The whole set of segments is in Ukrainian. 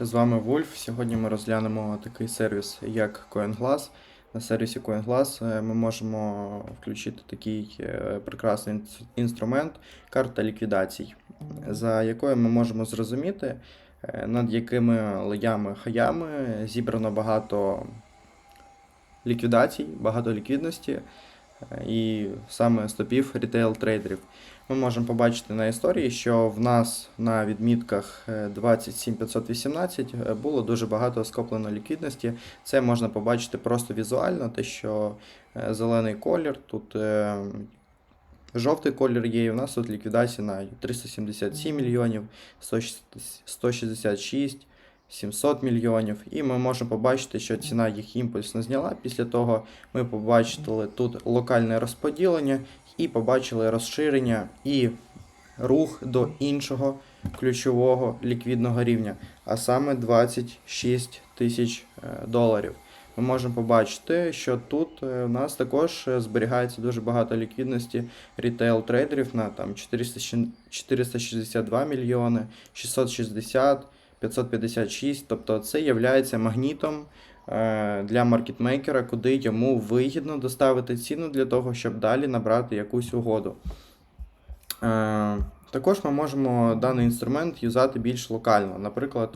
З вами Вольф. Сьогодні ми розглянемо такий сервіс, як CoinGlass. На сервісі CoinGlass е, ми можемо включити такий е, прекрасний інструмент карта ліквідацій, за якою ми можемо зрозуміти, е, над якими лоями хаями зібрано багато ліквідацій, багато ліквідності і саме стопів рітейл-трейдерів. Ми можемо побачити на історії, що в нас на відмітках е, 27518 е, було дуже багато скоплено ліквідності. Це можна побачити просто візуально, те, що е, зелений колір, тут е, жовтий колір є, і в нас тут ліквідація на 377 мільйонів, 166, 700 мільйонів. І ми можемо побачити, що ціна їх імпульсно зняла. Після того ми побачили тут локальне розподілення і побачили розширення і рух до іншого ключового ліквідного рівня, а саме 26 тисяч е, доларів. Ми можемо побачити, що тут е, у нас також е, зберігається дуже багато ліквідності рітейл трейдерів на там 400 462 мільйони, 660, 556. Тобто це є магнітом е, для маркетмейкера, куди йому вигідно доставити ціну для того, щоб далі набрати якусь угоду. Е, Також ми можемо даний інструмент юзати більш локально. Наприклад,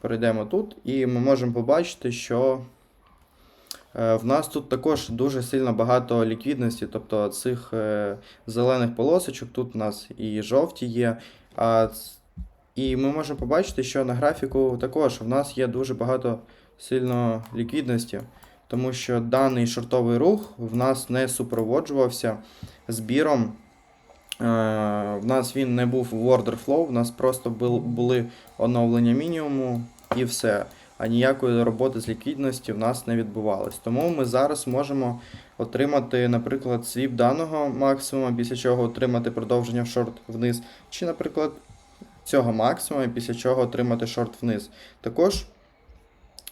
перейдемо тут, і ми можемо побачити, що е, в нас тут також дуже сильно багато ліквідності, тобто цих зелених полосочок, тут у нас і жовті є. А, і ми можемо побачити, що на графіку також в нас є дуже багато сильно ліквідності, тому що даний шортовий рух в нас не супроводжувався збіром. Е, В нас він не був в order flow, в нас просто були оновлення мінімуму і все. А ніякої роботи з ліквідності в нас не відбувалось. Тому ми зараз можемо отримати, наприклад, свіп даного максимуму, після чого отримати продовження в шорт вниз, чи, наприклад, цього максимуму, після чого отримати шорт вниз. Також,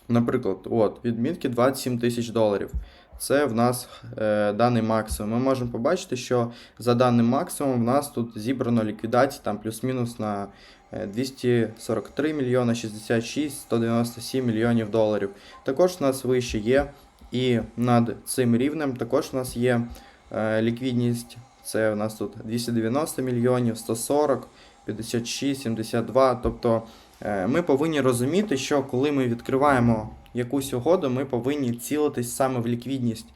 наприклад, от, відмітки 27 тисяч доларів. Це в нас е, даний максимум. Ми можемо побачити, що за даним максимумом в нас тут зібрано ліквідацій там плюс-мінус на е, 243 мільйони 66 197 мільйонів доларів. Також в нас вище є і над цим рівнем також в нас є е, ліквідність. Це в нас тут 290 мільйонів, 140, 56, 72. Тобто е, ми повинні розуміти, що коли ми відкриваємо якусь угоду, ми повинні цілитись саме в ліквідність.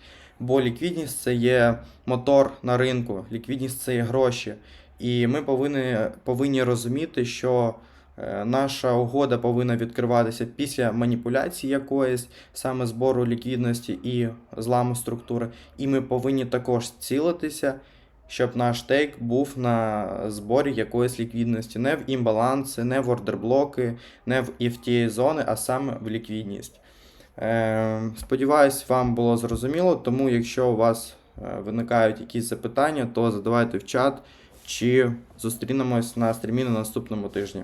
Бо ліквідність це є мотор на ринку, ліквідність це є гроші. І ми повинні, повинні розуміти, що е, наша угода повинна відкриватися після маніпуляції якоїсь, саме збору ліквідності і зламу структури. І ми повинні також цілитися, щоб наш тейк був на зборі якоїсь ліквідності, не в імбаланси, не в ордерблоки, не в EFTA зони, а саме в ліквідність. Е, Сподіваюсь, вам було зрозуміло, тому якщо у вас е, виникають якісь запитання, то задавайте в чат чи зустрінемось на стрімі на наступному тижні.